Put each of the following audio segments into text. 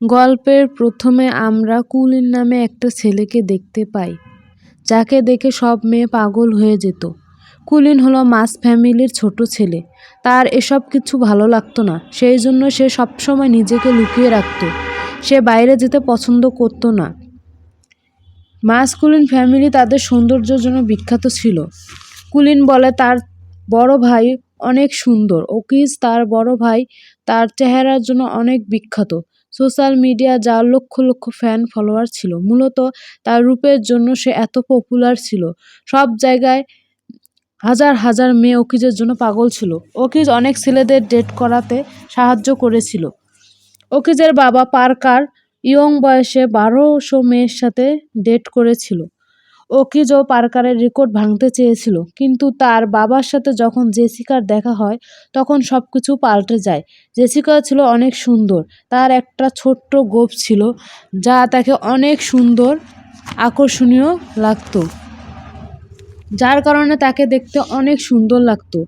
গল্পের প্রথমে আমরা কুলিন নামে একটা ছেলেকে দেখতে পাই, যাকে দেখে সব মেয়ে পাগল হয়ে যেত। কুলিন হলো মাস ফ্যামিলির ছোট ছেলে। তার এসব কিছু ভালো লাগতো না, সেই জন্য সে সবসময় নিজেকে লুকিয়ে রাখত। সে বাইরে যেতে পছন্দ করতো না। মাস কুলিন ফ্যামিলি তাদের সৌন্দর্যের জন্য বিখ্যাত ছিল। কুলিন বলে, তার বড় ভাই অনেক সুন্দর। ওকিজ তার বড় ভাই তার চেহারার জন্য অনেক বিখ্যাত। সোশ্যাল মিডিয়া যার লক্ষ লক্ষ ফ্যান ফলোয়ার ছিল, মূলত তার রূপের জন্য সে এত পপুলার ছিল। সব জায়গায় হাজার হাজার মেয়ে ওকিজের জন্য পাগল ছিল। ওকিজ অনেক ছেলেদের ডেট করাতে সাহায্য করেছিল। ওকিজের বাবা পার্কার ইয়ং বয়সে বারোশো মেয়ের সাথে ডেট করেছিল। ওকিজও পার্কারের রেকর্ড ভাঙতে চেয়েছিল, কিন্তু তার বাবার সাথে যখন জেসিকার দেখা হয়, তখন সব কিছু পাল্টে যায়। জেসিকা ছিল অনেক সুন্দর, তার একটা ছোট্ট গোপ ছিল যা তাকে অনেক সুন্দর, আকর্ষণীয় লাগতো, যার কারণে তাকে দেখতে অনেক সুন্দর লাগতো।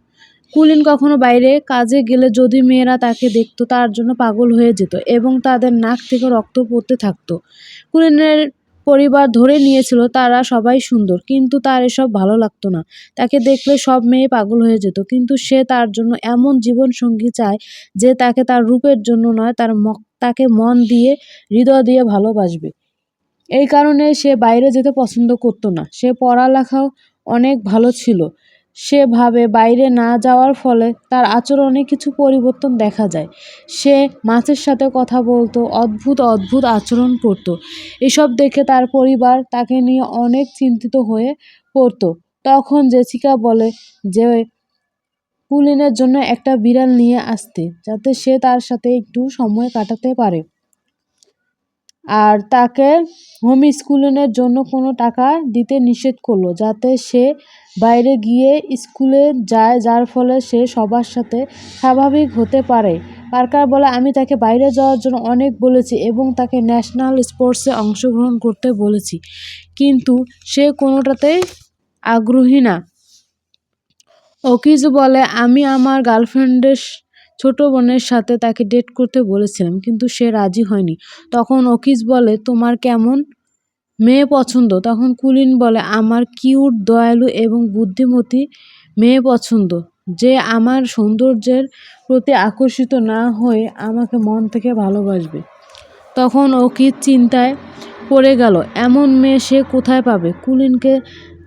কুলিন কখনো বাইরে কাজে গেলে যদি মেয়েরা তাকে দেখতো, তার জন্য পাগল হয়ে যেত এবং তাদের নাক থেকে রক্ত পড়তে থাকতো। কুলিনের পরিবার ধরে নিয়েছিল, তারা সবাই সুন্দর। কিন্তু তার এসব ভালো লাগতো না। তাকে দেখলে সব মেয়ে পাগল হয়ে যেত। কিন্তু সে তার জন্য এমন জীবনসঙ্গী চায় যে তাকে তার রূপের জন্য নয়, তার তাকে মন দিয়ে, হৃদয় দিয়ে ভালোবাসবে। এই কারণে সে বাইরে যেতে পছন্দ করতো না। সে পড়ালেখাও অনেক ভালো ছিল। সে ভাবে বাইরে না যাওয়ার ফলে তার আচরণে কিছু পরিবর্তন দেখা যায়। সে মাছের সাথে কথা বলতো, অদ্ভুত অদ্ভুত আচরণ করতো। এসব দেখে তার পরিবার তাকে নিয়ে অনেক চিন্তিত হয়ে পড়তো। তখন জেসিকা বলে যে কুলিনের জন্য একটা বিড়াল নিয়ে আসতে, যাতে সে তার সাথে একটু সময় কাটাতে পারে। আর তাকে হোম স্কুলিংয়ের জন্য কোনো টাকা দিতে নিষেধ করল, যাতে সে বাইরে গিয়ে স্কুলে যায়, যার ফলে সে সবার সাথে স্বাভাবিক হতে পারে। পার্কার বলে, আমি তাকে বাইরে যাওয়ার জন্য অনেক বলেছি এবং তাকে ন্যাশনাল স্পোর্টসে অংশগ্রহণ করতে বলেছি, কিন্তু সে কোনোটাতেই আগ্রহী না। ওকিজ বলে, আমি আমার গার্লফ্রেন্ডের ছোট বোনের সাথে তাকে ডেট করতে বলেছিলাম, কিন্তু সে রাজি হয়নি। তখন ওকিজ বলে, তোমার কেমন মেয়ে পছন্দ? তখন কুলিন বলে, আমার কিউট দয়ালু এবং বুদ্ধিমতী মেয়ে পছন্দ। যে আমার সৌন্দর্যের প্রতি আকর্ষিত না হয়ে আমাকে মন থেকে ভালোবাসবে। তখন ওকিজ চিন্তায় পড়ে গেল, এমন মেয়ে সে কোথায় পাবে? কুলিনকে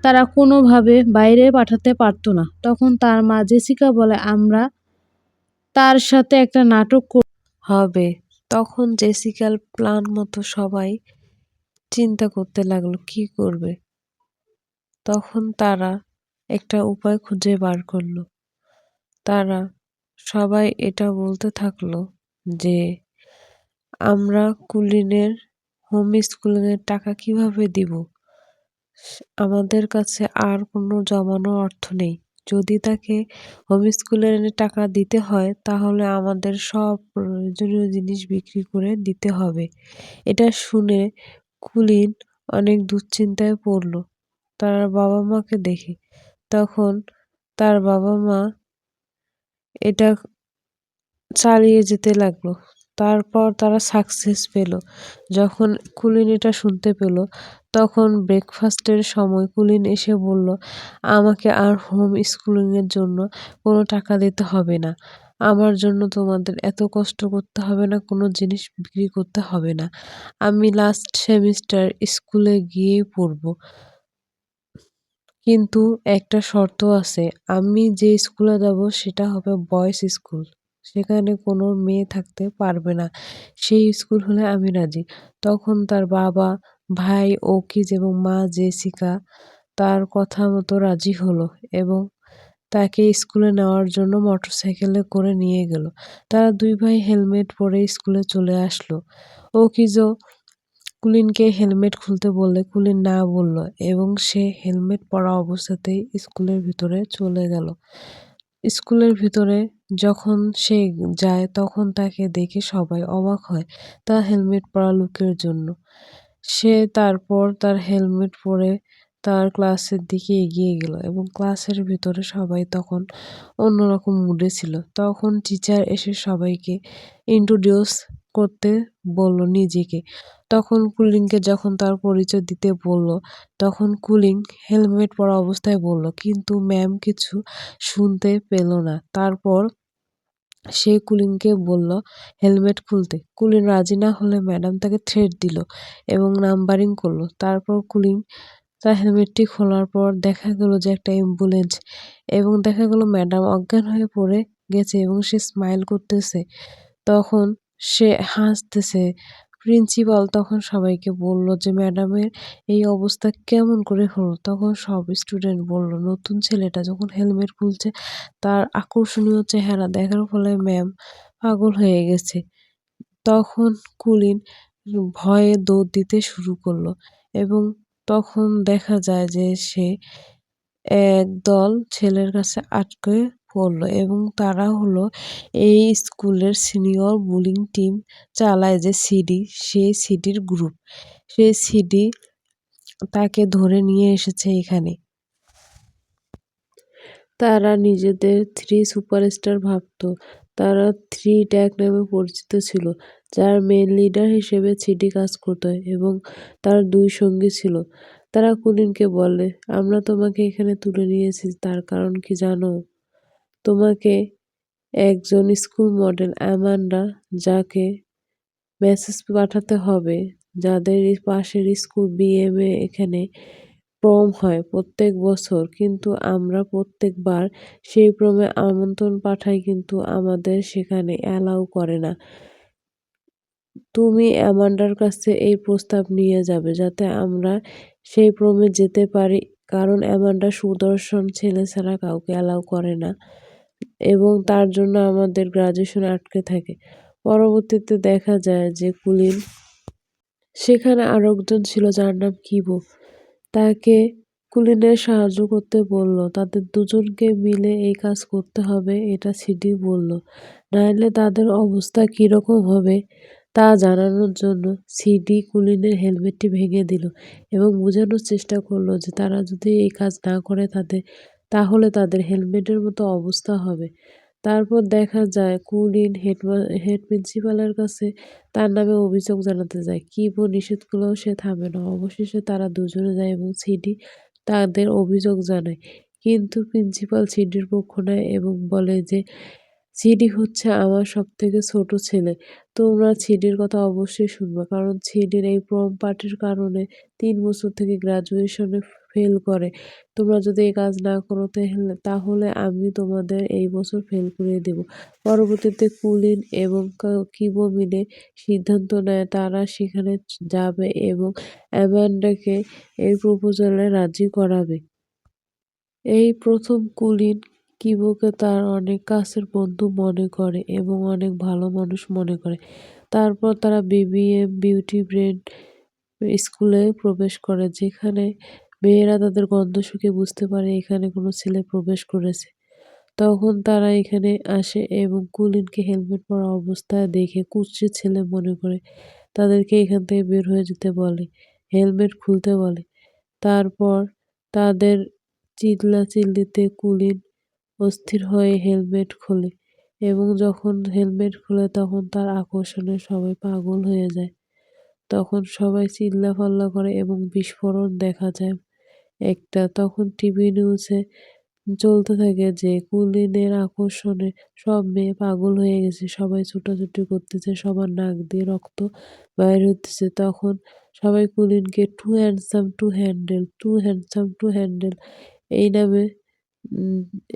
তারা কোনোভাবে বাইরে পাঠাতে পারতো না। তখন তার মা জেসিকা বলে, আমরা তার সাথে একটা নাটক হবে। তখন জেসিকার প্ল্যান মতো সবাই চিন্তা করতে লাগল, কি করবে? তখন তারা একটা উপায় খুঁজে বার করল। তারা সবাই এটা বলতে থাকল যে, আমরা কুলিনের হোম স্কুলিংয়ের টাকা কীভাবে দিব? আমাদের কাছে আর কোনো জমানো অর্থ নেই। যদি তাকে হোম স্কুলের টাকা দিতে হয়, তাহলে আমাদের সব প্রয়োজনীয় জিনিস বিক্রি করে দিতে হবে। এটা শুনে কুলিন অনেক দুশ্চিন্তায় পড়ল। তার বাবা মাকে দেখে। তখন তার বাবা মা এটা চালিয়ে যেতে লাগল। তারপর তারা সাকসেস পেল। যখন কুলিন এটা শুনতে পেল, তখন ব্রেকফাস্টের সময় কুলিন এসে বলল, আমাকে আর হোম স্কুলিংয়ের জন্য কোনো টাকা দিতে হবে না। আমার জন্য তোমাদের এত কষ্ট করতে হবে না, কোনো জিনিস বিক্রি করতে হবে না। আমি লাস্ট সেমিস্টার স্কুলে গিয়েই পড়ব। কিন্তু একটা শর্ত আছে, আমি যে স্কুলে যাব সেটা হবে বয়েজ স্কুল সেখানে কোনো মেয়ে থাকতে পারবে না। সেই স্কুল হলে আমি রাজি। তখন তার বাবা, ভাই ওকিজ এবং মা জেসিকা তার কথা মতো রাজি হলো এবং তাকে স্কুলে নেওয়ার জন্য মোটরসাইকেলে করে নিয়ে গেল। তারা দুই ভাই হেলমেট পরে স্কুলে চলে আসলো। ওকিজও কুলিনকে হেলমেট খুলতে বললে কুলিন না বলল এবং সে হেলমেট পরা অবস্থাতেই স্কুলের ভিতরে চলে গেল। স্কুলের ভিতরে যখন সে যায় তখন তাকে দেখে সবাই অবাক হয় তার হেলমেট পরা লোকের জন্য। সে তারপর তার হেলমেট পরে তার ক্লাসের দিকে এগিয়ে গেল এবং ক্লাসের ভিতরে সবাই তখন অন্যরকম মুডে ছিল। তখন টিচার এসে সবাইকে ইন্ট্রোডিউস করতে বলল নিজেকে। তখন কুলিংকে যখন তার পরিচয় দিতে বলল, তখন কুলিং হেলমেট পরা অবস্থায় বলল, কিন্তু ম্যাম কিছু শুনতে পেল না। তারপর সে কুলিনকে বলল, হেলমেট খুলতে। কুলিন রাজি না হলে ম্যাডাম তাকে থ্রেট দিল এবং নাম্বারিং করল। তারপর কুলিন তার হেলমেটটি খোলার পর দেখা গেল যে একটা অ্যাম্বুলেন্স এবং দেখা গেল ম্যাডাম অজ্ঞান হয়ে পড়ে গেছে এবং সে স্মাইল করতেছে। তখন সে হাসতেছে। প্রিন্সিপাল তখন সবাইকে বলল যে, ম্যাডামের এই অবস্থা কেমন করে হলো? তখন সব স্টুডেন্ট বলল, নতুন ছেলেটা যখন হেলমেট খুলছে, তার আকর্ষণীয় চেহারা দেখার ফলে ম্যাম পাগল হয়ে গেছে। তখন কুলিন ভয়ে দৌড় দিতে শুরু করল এবং তখন দেখা যায় যে, সে একদল ছেলের কাছে আটকে পড়ল এবং তারা হলো এই স্কুলের সিনিয়র বোলিং টিম চালায় যে সিডি সেই সিডির গ্রুপ। সেই সিডি তাকে ধরে নিয়ে এসেছে এখানে। তারা নিজেদের থ্রি সুপারস্টার ভাবত। তারা থ্রি ট্যাগ নামে পরিচিত ছিল, যার মেন লিডার হিসেবে সিডি কাজ করত এবং তার দুই সঙ্গী ছিল। তারা কুলিনকে বলে, আমরা তোমাকে এখানে তুলে নিয়েছি, তার কারণ কি জানো? তোমাকে একজন স্কুল মডেল অ্যামান্ডা, যাকে মেসেজ পাঠাতে হবে, যাদের পাশের স্কুল বিএমএ এখানে প্রম হয় প্রত্যেক বছর। কিন্তু আমরা প্রত্যেকবার সেই প্রমে আমন্ত্রণ পাঠাই, কিন্তু আমাদের সেখানে অ্যালাউ করে না। তুমি অ্যামান্ডার কাছে এই প্রস্তাব নিয়ে যাবে, যাতে আমরা সেই প্রমে যেতে পারি। কারণ অ্যামান্ডা সুদর্শন ছেলে ছাড়া কাউকে অ্যালাউ করে না। এবং তার জন্য আমাদের গ্রাজুয়েশন আটকে থাকে। পরবর্তীতে দেখা যায় যে কুলিন সেখানে আরও একজন ছিল যার নাম কিবো। তাকে কুলিনের সাহায্য করতে বলল, তাদের দুজনকে মিলে এই কাজ করতে হবে, এটা সিডি বলল। নাহলে তাদের অবস্থা কীরকম হবে, তা জানানোর জন্য সিডি কুলিনের হেলমেটটি ভেঙে দিল এবং বোঝানোর চেষ্টা করল যে তারা যদি এই কাজ না করে তাদের তাহলে তাদের হেলমেটের মতো অবস্থা হবে। তারপর দেখা যায় কুলিন হেড হেড প্রিন্সিপালের কাছে তার নামে অভিযোগ জানাতে যায়। কিবো নিষেধ করলেও সে থামে না। অবশেষে তারা দুজনে যায় এবং সিডি তাদের অভিযোগ জানায়। কিন্তু প্রিন্সিপাল সিডির পক্ষ নেয় এবং বলে যে, সিডি হচ্ছে আমার সব থেকে ছোট ছেলে। তোমরা ছিডির কথা অবশ্যই শুনবে। কারণ ছিডির এই প্রম পার্টির কারণে তিন বছর থেকে গ্রাজুয়েশনে ফেল করে। তোমরা যদি এই কাজ না করো তাহলে আমি তোমাদের এই বছর ফেল করে দেব। পরবর্তীতে কুলিন এবং কিবো মিলে সিদ্ধান্ত নেয়। তারা সেখানে যাবে এবং অ্যামান্ডাকে এই প্রপোজালে রাজি করাবে। এই প্রথম কুলিন কিবোকে তার অনেক কাছের বন্ধু মনে করে এবং অনেক ভালো মানুষ মনে করে। তারপর তারা বিবিএম বিউটি ব্রেন স্কুলে প্রবেশ করে, যেখানে মেয়েরা তাদের গন্ধ শুকে বুঝতে পারে এখানে কোনো ছেলে প্রবেশ করেছে। তখন তারা এখানে আসে এবং কুলিনকে হেলমেট পরা অবস্থায় দেখে কুচি ছেলে মনে করে তাদেরকে এখান থেকে বের হয়ে যেতে বলে, হেলমেট খুলতে বলে। তারপর তাদের চিল্লা চিল্লিতে কুলিন অস্থির হয়ে হেলমেট খোলে এবং যখন হেলমেট খোলে তখন তার আকর্ষণে সবাই পাগল হয়ে যায়। তখন সবাই চিল্লা চিল্লাফাল্লা করে এবং বিস্ফোরণ দেখা যায়। একটা তখন টিভি নিউজে চলতে থাকে যে, কুলিনের আকর্ষণে সব মেয়ে পাগল হয়ে গেছে, সবাই ছুটাছুটি করতেছে, সবার নাক দিয়ে রক্ত বাইর হতেছে। তখন সবাই কুলিনকে too handsome to handle too handsome to handle এই নামে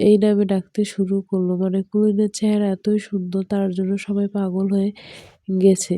এই নামে ডাকতে শুরু করল। মানে কুলিনের চেহারা এতই সুন্দর, তার জন্য সবাই পাগল হয়ে গেছে।